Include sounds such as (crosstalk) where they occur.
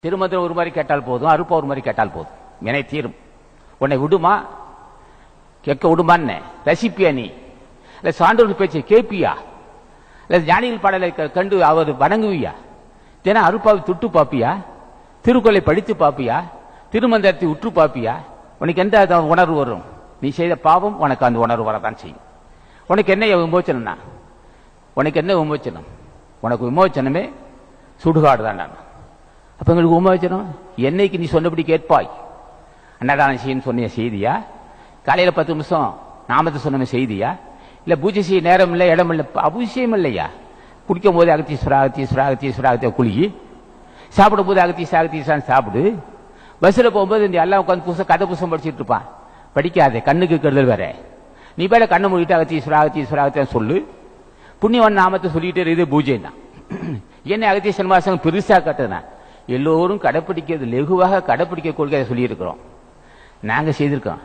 திருமந்திரம் ஒரு மாதிரி கேட்டால் போதும் அருப்பா ஒரு மாதிரி கேட்டால் போதும். வினை தீரும். உன்னை விடுமா? கேட்க விடுமான்னு. ரசிப்பியா நீ? இல்ல சான்றோர் பேச்சை கேட்பியா? இல்ல ஞானிகள் பாடலை க- கண்டு அவர் வணங்குவியா? தினம் அருப்பாவை துட்டு பாப்பியா? திருக்குறளை படித்து பாப்பியா? திருமந்திரத்தை உற்று பாப்பியா? உனக்கு எந்த உணர்வு வரும்? நீ செய்த பாவம் உனக்கு அந்த உணர்வு வரதான் செய்யும். உனக்கு என்ன விமோச்சனம்னா? உனக்கு என்ன விமோச்சனம்? உனக்கு விமோச்சனமே சுடுகாடு தான் நான். அப்ப எங்களுக்கு உமாச்சனம் என்னைக்கு நீ சொன்னபடி கேட்பாய். அன்னதானம் செய்யன்னு சொன்ன செய்தியா? காலையில பத்து நிமிஷம் நாமத்தை சொன்ன செய்தியா? இல்ல பூஜை செய்ய நேரம் இல்லை இடம் இல்லை அவசியம் இல்லையா? குடிக்கும் போது அகத்தீஸ்வரா அகத்தீஸ்வரா அகத்தீஸ்வரா அகத்திய குளிக்கி சாப்பிடும் போது அகத்தீஸ்வரா அகத்தீஸ்வரன் சாப்பிடு. பஸ்ஸில் போகும்போது இந்த எல்லாம் உட்காந்து புதுசாக கதை புதுசம் படிச்சுட்டு இருப்பான். படிக்காதே கண்ணுக்கு கெடுதல் வேற. நீ பேர கண்ணை மூடிட்டு அகத்தீஸ்வரா அகத்தீஸ்வரா அகத்தியம் சொல்லு. புண்ணியவன் நாமத்தை சொல்லிட்டே இருக்குது பூஜை தான் (clears throat) என்ன அகத்தீஸ்வரன் மாசம் பெருசாக கட்டுனா எல்லோரும் கடைப்பிடிக்கிறது லெகுவாக கடைப்பிடிக்க கொள்கையை சொல்லியிருக்கிறோம். நாங்க செய்திருக்கோம்.